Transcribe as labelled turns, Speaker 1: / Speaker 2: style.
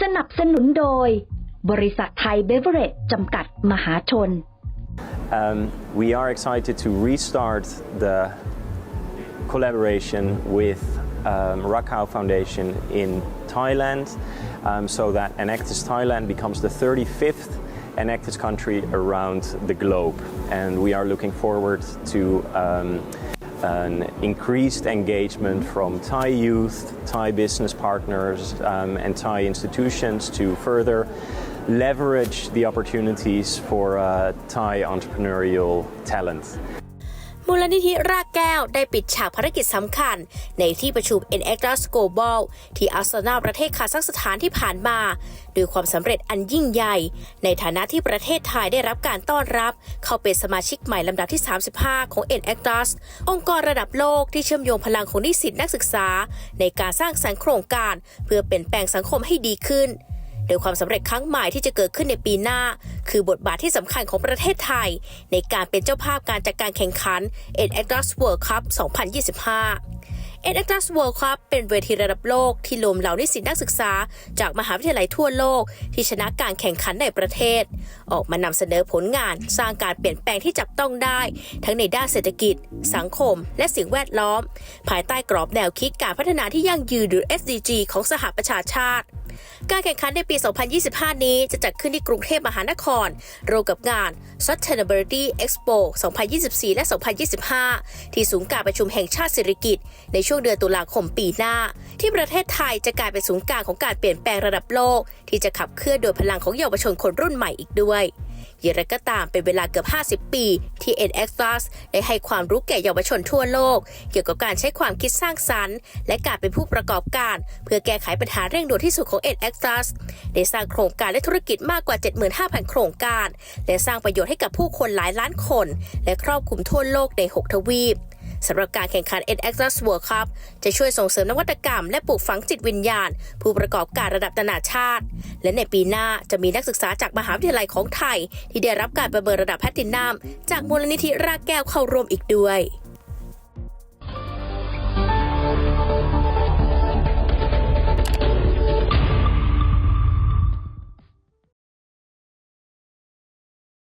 Speaker 1: สนับสนุนโดย บริษัทไทยเบเวอเรจจำกัดมหาชน
Speaker 2: Um, we are excited to restart the collaboration with um, Rakau Foundation in Thailand um, so that Enactus Thailand becomes the 35th Enactus country around the globe. And we are looking forward to um, an increased engagement from Thai youth, Thai business partners, um, and Thai institutions to further leverage the opportunities for uh, Thai entrepreneurial talent.
Speaker 3: มูลนิธิรากแก้วได้ปิดฉากภารกิจสำคัญ ในที่ประชุม n x s Global ที่อาสนาประเทศคาซัคสถานที่ผ่านมาด้วยความสำเร็จอันยิ่งใหญ่ ในฐานะที่ประเทศไทยได้รับการต้อนรับ เข้าเป็นสมาชิกใหม่ลำดับที่ 35 ของ n x s องค์กรระดับโลกที่เชื่อมโยงพลังของนิสิตนักศึกษา ในการสร้างสรรค์โครงการ เพื่อเปลี่ยนแปลงสังคมให้ดีขึ้น โดยความสำเร็จครั้งใหม่ที่จะเกิดขึ้นในปีหน้า คือบทบาทที่สำคัญของประเทศไทย ในการเป็นเจ้าภาพการจัดการแข่งขัน e n a c t u s World Cup 2025 e n a c t u s World Cup เป็นเวทีระดับโลกที่รวมเหล่านิสิตนักศึกษา จากมหาวิทยาลัยทั่วโลก ที่ชนะการแข่งขันในประเทศ ออกมานำเสนอผลงานสร้างการเปลี่ยนแปลงที่จับต้องได้ ทั้งในด้านเศรษฐกิจ สังคม และสิ่งแวดล้อม ภายใต้กรอบแนวคิดการพัฒนาที่ยั่งยืนหรือ SDG ของสหประชาชาติ การแข่งขันในปี 2025 นี้จะจัดขึ้นที่กรุงเทพมหานครร่วมกับงาน Sustainability Expo 2024 และ 2025 ที่ศูนย์การประชุมแห่งชาติสิริกิติ์ในช่วงเดือนตุลาคมปีหน้า ที่ประเทศไทยจะกลายเป็นศูนย์กลางของการเปลี่ยนแปลงระดับโลก ที่จะขับเคลื่อนโดยพลังของเยาวชนคนรุ่นใหม่อีกด้วย อย่างไรก็ตามเป็นเวลาเกือบ 50 ปี ที่ NX Plus ได้ให้ความรู้แก่เยาวชนทั่วโลก เกี่ยวกับการใช้ความคิดสร้างสรรค์ และการเป็นผู้ประกอบการ เพื่อแก้ไขปัญหาเร่งด่วนที่สุดของ NX Plus ได้สร้างโครงการและธุรกิจมากกว่า 75,000 โครงการ และสร้างประโยชน์ให้กับผู้คนหลายล้านคน และครอบคลุมทั่วโลกใน 6 ทวีป สำหรับการแข่งขัน n x l u x World Cup จะช่วยส่งเสริมนวัตกรรม และปลูกฝังจิตวิญญาณ ผู้ประกอบการระดับนานาชาติ และในปีหน้าจะมีนักศึกษาจากมหาวิทยาลัยของไทย ที่ได้รับการประเมินระดับแพตินัมจากมูลนิธิรากแก้วเข้าร่วมอีกด้วย